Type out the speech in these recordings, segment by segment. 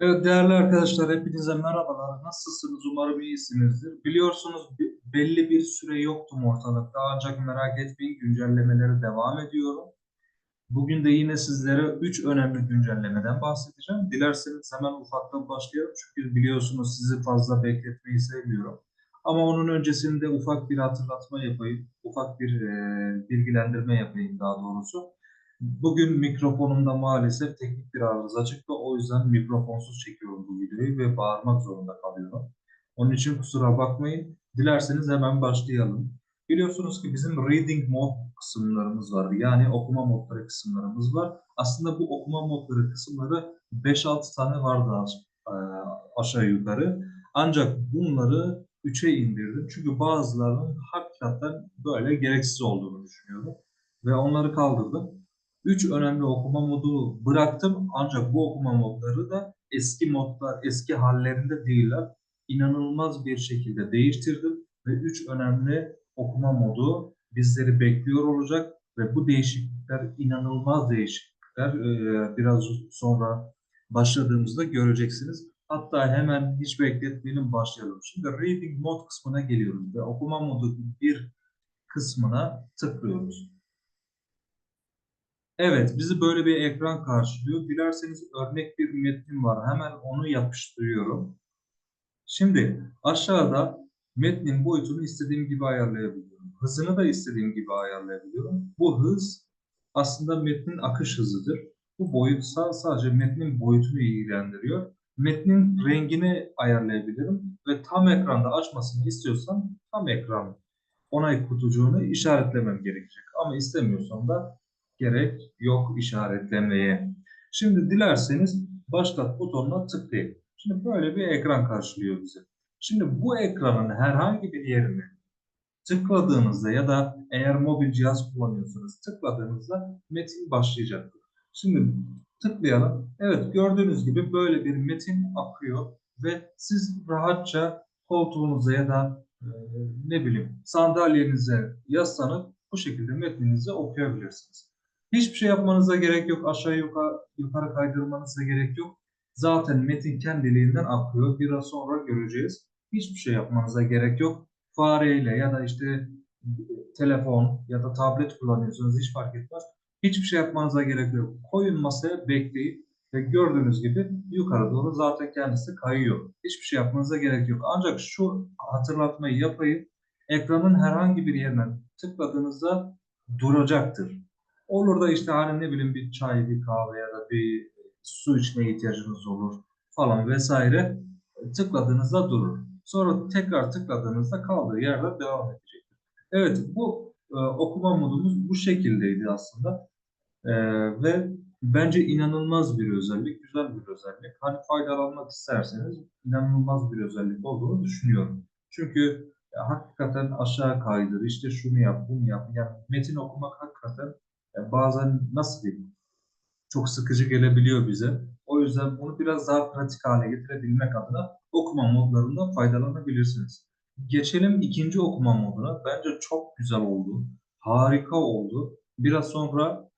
Evet değerli arkadaşlar hepinize merhabalar. Nasılsınız? Umarım iyisinizdir. Biliyorsunuz bi- belli bir süre yoktum ortalıkta ancak merak etmeyin güncellemeleri devam ediyorum. Bugün de yine sizlere 3 önemli güncellemeden bahsedeceğim. Dilerseniz hemen ufaktan başlayalım çünkü biliyorsunuz sizi fazla bekletmeyi sevmiyorum. Ama onun öncesinde ufak bir hatırlatma yapayım, ufak bir e, bilgilendirme yapayım daha doğrusu. Bugün mikrofonumda maalesef teknik bir arıza çıktı. O yüzden mikrofonsuz çekiyorum bu videoyu ve bağırmak zorunda kalıyorum. Onun için kusura bakmayın. Dilerseniz hemen başlayalım. Biliyorsunuz ki bizim reading mode kısımlarımız var. Yani okuma modları kısımlarımız var. Aslında bu okuma modları kısımları 5-6 tane vardı e, aşağı yukarı. Ancak bunları 3'e indirdim. Çünkü bazılarının hakikaten böyle gereksiz olduğunu düşünüyorum. Ve onları kaldırdım. 3 önemli okuma modu bıraktım. Ancak bu okuma modları da eski modlar, eski hallerinde değiller. İnanılmaz bir şekilde değiştirdim. Ve 3 önemli okuma modu bizleri bekliyor olacak. Ve bu değişiklikler inanılmaz değişiklikler. Ee, biraz sonra başladığımızda göreceksiniz. Hatta hemen hiç bekletmeyelim başlayalım. Şimdi Reading Mode kısmına geliyoruz ve okuma modu bir kısmına tıklıyoruz. Evet, bizi böyle bir ekran karşılıyor. Dilerseniz örnek bir metnim var. Hemen onu yapıştırıyorum. Şimdi aşağıda metnin boyutunu istediğim gibi ayarlayabiliyorum. Hızını da istediğim gibi ayarlayabiliyorum. Bu hız aslında metnin akış hızıdır. Bu boyut sa- sadece metnin boyutunu ilgilendiriyor. Metnin rengini ayarlayabilirim ve tam ekranda açmasını istiyorsam tam ekran onay kutucuğunu işaretlemem gerekecek. Ama istemiyorsam da gerek yok işaretlemeye. Şimdi dilerseniz başlat butonuna tıklayın. Şimdi böyle bir ekran karşılıyor bizi. Şimdi bu ekranın herhangi bir yerine tıkladığınızda ya da eğer mobil cihaz kullanıyorsanız tıkladığınızda metin başlayacaktır. Şimdi tıklayalım. Evet gördüğünüz gibi böyle bir metin akıyor ve siz rahatça koltuğunuza ya da e, ne bileyim sandalyenize yaslanıp bu şekilde metninizi okuyabilirsiniz. Hiçbir şey yapmanıza gerek yok. Aşağı yukarı, yukarı kaydırmanıza gerek yok. Zaten metin kendiliğinden akıyor. Biraz sonra göreceğiz. Hiçbir şey yapmanıza gerek yok. Fareyle ya da işte telefon ya da tablet kullanıyorsanız hiç fark etmez. Hiçbir şey yapmanıza gerek yok. Koyun masaya bekleyin ve gördüğünüz gibi yukarı doğru zaten kendisi kayıyor. Hiçbir şey yapmanıza gerek yok. Ancak şu hatırlatmayı yapayım. Ekranın herhangi bir yerine tıkladığınızda duracaktır. Olur da işte hani ne bileyim bir çay, bir kahve ya da bir su içmeye ihtiyacınız olur falan vesaire. Tıkladığınızda durur. Sonra tekrar tıkladığınızda kaldığı yerde devam edecektir. Evet bu e, okuma modumuz bu şekildeydi aslında. E, ve bence inanılmaz bir özellik, güzel bir özellik. Hani faydalanmak isterseniz inanılmaz bir özellik olduğunu düşünüyorum. Çünkü e, hakikaten aşağı kaydır, işte şunu yap, bunu yap. Yani metin okumak hakikaten bazen nasıl diyeyim çok sıkıcı gelebiliyor bize. O yüzden bunu biraz daha pratik hale getirebilmek adına okuma modlarından faydalanabilirsiniz. Geçelim ikinci okuma moduna. Bence çok güzel oldu. Harika oldu. Biraz sonra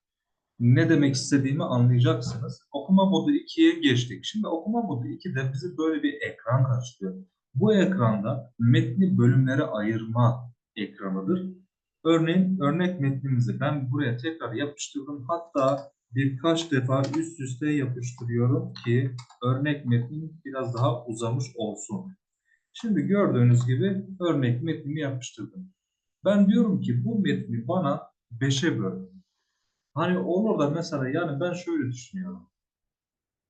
ne demek istediğimi anlayacaksınız. Okuma modu 2'ye geçtik. Şimdi okuma modu 2'de bizi böyle bir ekran karşılıyor. Bu ekranda metni bölümlere ayırma ekranıdır. Örneğin örnek metnimizi ben buraya tekrar yapıştırdım. Hatta birkaç defa üst üste yapıştırıyorum ki örnek metnim biraz daha uzamış olsun. Şimdi gördüğünüz gibi örnek metnimi yapıştırdım. Ben diyorum ki bu metni bana 5'e böl. Hani olur da mesela yani ben şöyle düşünüyorum.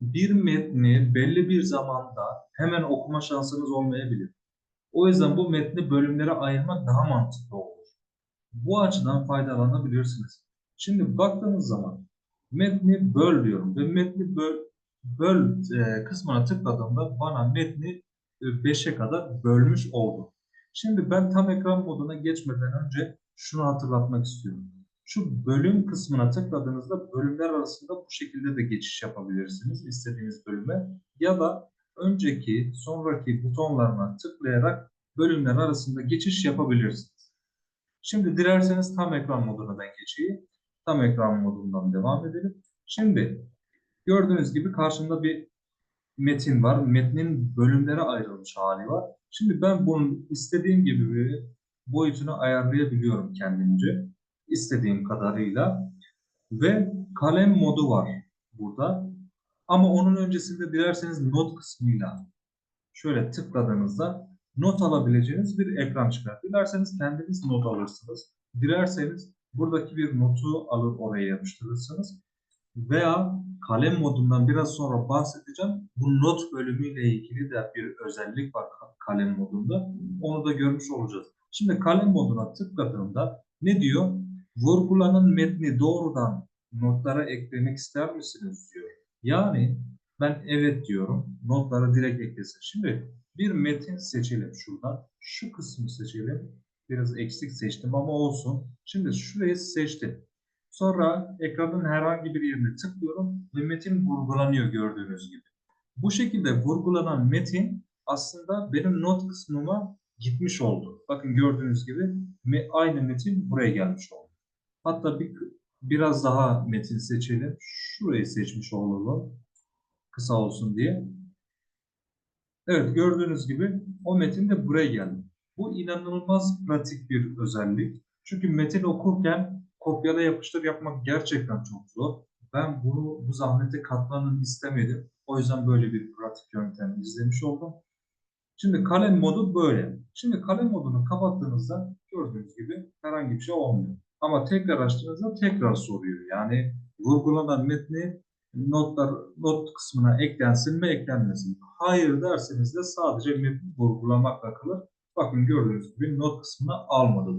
Bir metni belli bir zamanda hemen okuma şansınız olmayabilir. O yüzden bu metni bölümlere ayırmak daha mantıklı olur. Bu açıdan faydalanabilirsiniz. Şimdi baktığınız zaman metni böl diyorum ve metni böl, böl e, kısmına tıkladığımda bana metni 5'e kadar bölmüş oldu. Şimdi ben tam ekran moduna geçmeden önce şunu hatırlatmak istiyorum. Şu bölüm kısmına tıkladığınızda bölümler arasında bu şekilde de geçiş yapabilirsiniz istediğiniz bölüme ya da önceki, sonraki butonlarına tıklayarak bölümler arasında geçiş yapabilirsiniz. Şimdi dilerseniz tam ekran moduna ben geçeyim. Tam ekran modundan devam edelim. Şimdi gördüğünüz gibi karşımda bir metin var. Metnin bölümlere ayrılmış hali var. Şimdi ben bunun istediğim gibi bir boyutunu ayarlayabiliyorum kendimce. istediğim kadarıyla. Ve kalem modu var burada. Ama onun öncesinde dilerseniz not kısmıyla şöyle tıkladığınızda not alabileceğiniz bir ekran çıkar. Dilerseniz kendiniz not alırsınız. Dilerseniz buradaki bir notu alır oraya yapıştırırsınız. Veya kalem modundan biraz sonra bahsedeceğim. Bu not bölümüyle ilgili de bir özellik var ka- kalem modunda. Onu da görmüş olacağız. Şimdi kalem moduna tıkladığımda ne diyor? Vurgulanan metni doğrudan notlara eklemek ister misiniz diyor. Yani ben evet diyorum. Notlara direkt eklesin. Şimdi bir metin seçelim şuradan. Şu kısmı seçelim. Biraz eksik seçtim ama olsun. Şimdi şurayı seçtim. Sonra ekranın herhangi bir yerine tıklıyorum ve metin vurgulanıyor gördüğünüz gibi. Bu şekilde vurgulanan metin aslında benim not kısmıma gitmiş oldu. Bakın gördüğünüz gibi aynı metin buraya gelmiş oldu. Hatta bir, biraz daha metin seçelim. Şurayı seçmiş olalım. Kısa olsun diye. Evet gördüğünüz gibi o metin de buraya geldi. Bu inanılmaz pratik bir özellik. Çünkü metin okurken kopyala yapıştır yapmak gerçekten çok zor. Ben bunu bu zahmete katlanın istemedim. O yüzden böyle bir pratik yöntem izlemiş oldum. Şimdi kalem modu böyle. Şimdi kalem modunu kapattığınızda gördüğünüz gibi herhangi bir şey olmuyor. Ama tekrar açtığınızda tekrar soruyor. Yani vurgulanan metni notlar not kısmına eklensin mi eklenmesin mi? Hayır derseniz de sadece metni vurgulamakla kalır. Bakın gördüğünüz gibi not kısmına almadı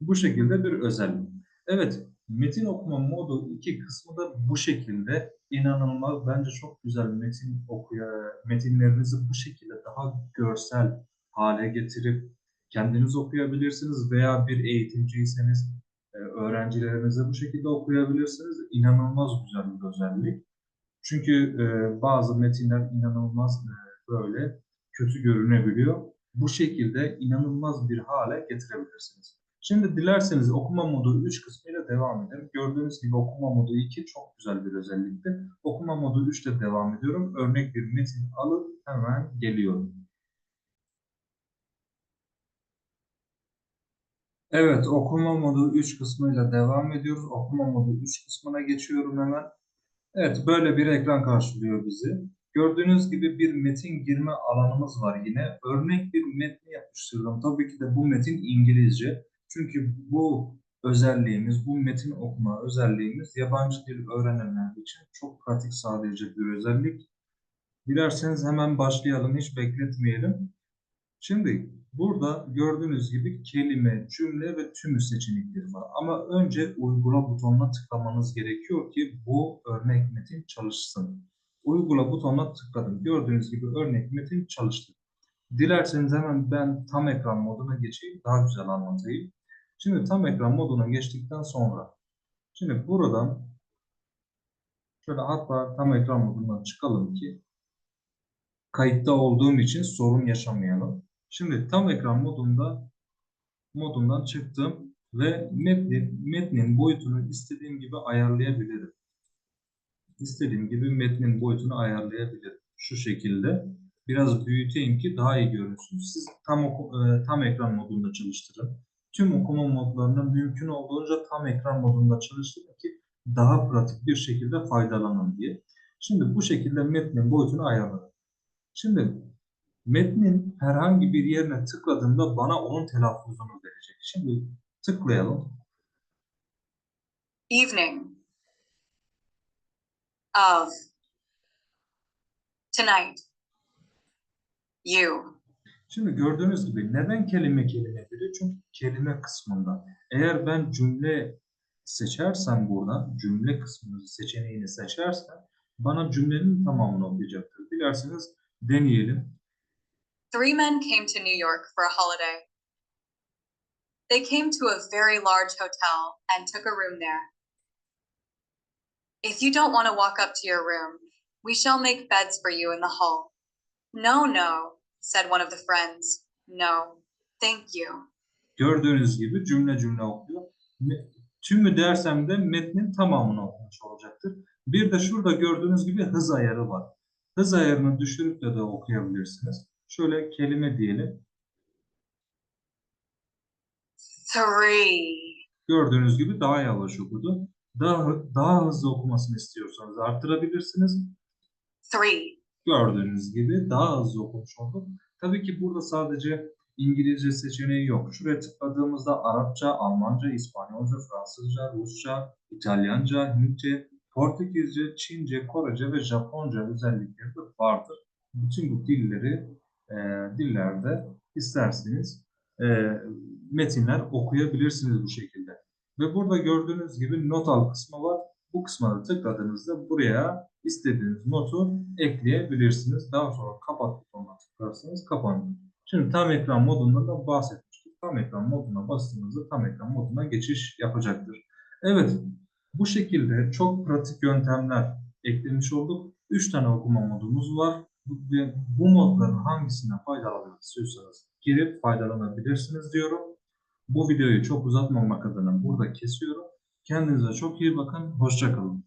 bu şekilde bir özellik. Evet, metin okuma modu 2 kısmı da bu şekilde inanılmaz. Bence çok güzel metin okuya, metinlerinizi bu şekilde daha görsel hale getirip kendiniz okuyabilirsiniz veya bir eğitimciyseniz öğrencilerinize bu şekilde okuyabilirsiniz. İnanılmaz güzel bir özellik. Çünkü e, bazı metinler inanılmaz e, böyle kötü görünebiliyor. Bu şekilde inanılmaz bir hale getirebilirsiniz. Şimdi dilerseniz okuma modu 3 kısmıyla devam edelim. Gördüğünüz gibi okuma modu 2 çok güzel bir özellikti. Okuma modu 3 ile devam ediyorum. Örnek bir metin alıp hemen geliyorum. Evet, okuma modu 3 kısmıyla devam ediyoruz. Okuma modu 3 kısmına geçiyorum hemen. Evet, böyle bir ekran karşılıyor bizi. Gördüğünüz gibi bir metin girme alanımız var yine. Örnek bir metni yapıştırdım. Tabii ki de bu metin İngilizce. Çünkü bu özelliğimiz, bu metin okuma özelliğimiz yabancı dil öğrenenler için çok pratik sağlayacak bir özellik. Dilerseniz hemen başlayalım, hiç bekletmeyelim. Şimdi burada gördüğünüz gibi kelime, cümle ve tümü seçenekleri var. Ama önce uygula butonuna tıklamanız gerekiyor ki bu örnek metin çalışsın. Uygula butonuna tıkladım. Gördüğünüz gibi örnek metin çalıştı. Dilerseniz hemen ben tam ekran moduna geçeyim. Daha güzel anlatayım. Şimdi tam ekran moduna geçtikten sonra şimdi buradan şöyle hatta tam ekran modundan çıkalım ki kayıtta olduğum için sorun yaşamayalım. Şimdi tam ekran modunda modundan çıktım ve metni, metnin boyutunu istediğim gibi ayarlayabilirim. İstediğim gibi metnin boyutunu ayarlayabilirim. Şu şekilde. Biraz büyüteyim ki daha iyi görünsün. Siz tam, oku- e, tam ekran modunda çalıştırın. Tüm okuma modlarını mümkün olduğunca tam ekran modunda çalıştırın ki daha pratik bir şekilde faydalanın diye. Şimdi bu şekilde metnin boyutunu ayarladım. Şimdi metnin herhangi bir yerine tıkladığımda bana onun telaffuzunu verecek. Şimdi tıklayalım. evening of tonight you Şimdi gördüğünüz gibi neden kelime kelime veriyor? Çünkü kelime kısmında. Eğer ben cümle seçersem buradan, cümle kısmını seçeneğini seçersem bana cümlenin tamamını okuyacaktır. Dilerseniz deneyelim. Three men came to New York for a holiday. They came to a very large hotel and took a room there. If you don't want to walk up to your room, we shall make beds for you in the hall. No, no, said one of the friends. No, thank you. Gördüğünüz gibi cümle cümle okuyor. Tümü dersem de metnin tamamını okumuş olacaktır. Bir de şurada gördüğünüz gibi hız ayarı var. Hız ayarını düşürüp de de okuyabilirsiniz. Şöyle kelime diyelim. three, Gördüğünüz gibi daha yavaş okudu. Daha, daha hızlı okumasını istiyorsanız arttırabilirsiniz. three, Gördüğünüz gibi daha hızlı okumuş olduk. Tabii ki burada sadece İngilizce seçeneği yok. Şuraya tıkladığımızda Arapça, Almanca, İspanyolca, Fransızca, Rusça, İtalyanca, Hintçe, Portekizce, Çince, Korece ve Japonca özellikleri de vardır. Bütün bu dilleri e, dillerde isterseniz e, metinler okuyabilirsiniz bu şekilde. Ve burada gördüğünüz gibi not al kısmı var. Bu kısma da tıkladığınızda buraya istediğiniz notu ekleyebilirsiniz. Daha sonra kapat butonuna tıklarsanız kapanır. Şimdi tam ekran modundan da bahsetmiştik. Tam ekran moduna bastığınızda tam ekran moduna geçiş yapacaktır. Evet, bu şekilde çok pratik yöntemler eklemiş olduk. 3 tane okuma modumuz var. Bu- bu modların hangisinden faydalanmak istiyorsanız girip faydalanabilirsiniz diyorum. Bu videoyu çok uzatmamak adına burada kesiyorum. Kendinize çok iyi bakın. Hoşça kalın.